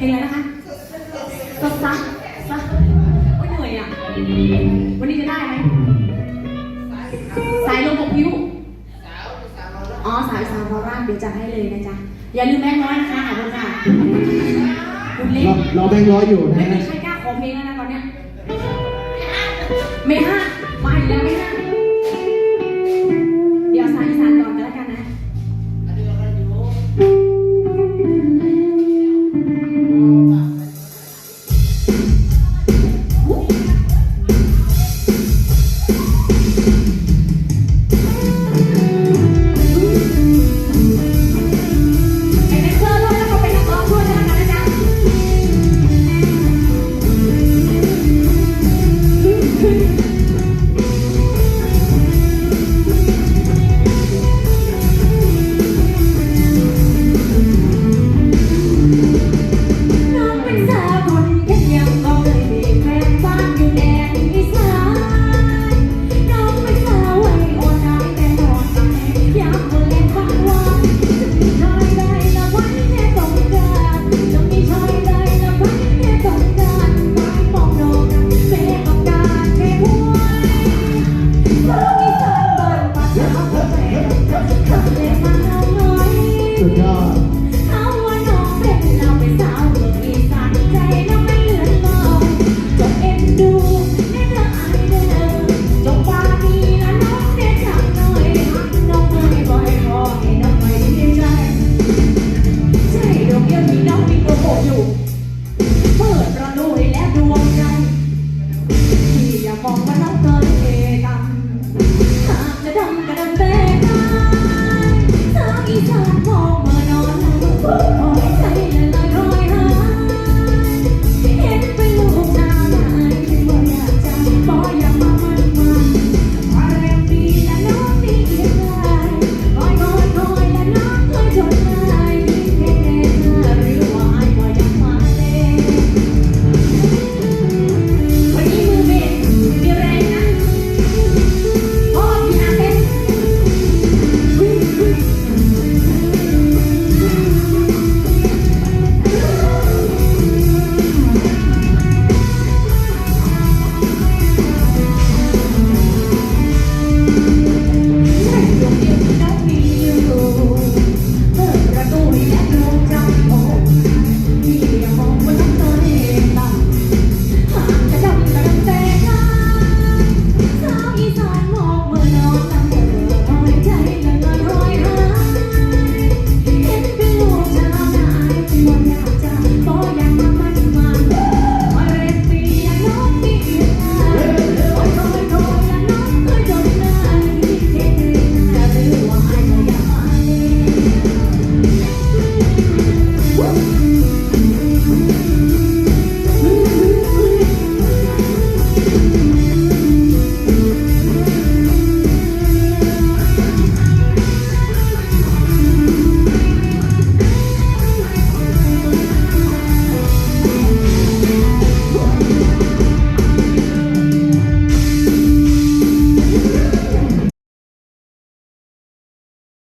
เพลงอะไรนะคะซักซักซักโอ้ยเหนื่อยอะ วันนี้จะได้ไหมสายลมขกงพิ้วอ๋อสายสาวโคราชเดี๋ยวจัดให้เลยนะจ๊ะ อย่าลืมแบงค์ร้อยนะคะขอบคุณค่ะคุณเล็กเราแบงค์ร้อยอยู่นะไม่ใช่กล้าขอเพลงแล้วนะตอนเนี้ยเมฆห้ามาอีกแล้วเมฆห้าเดี๋ยวสายอีสานก่อนกันแล้วกันนะ อันนี้เราได้อยู่ อีสานมอง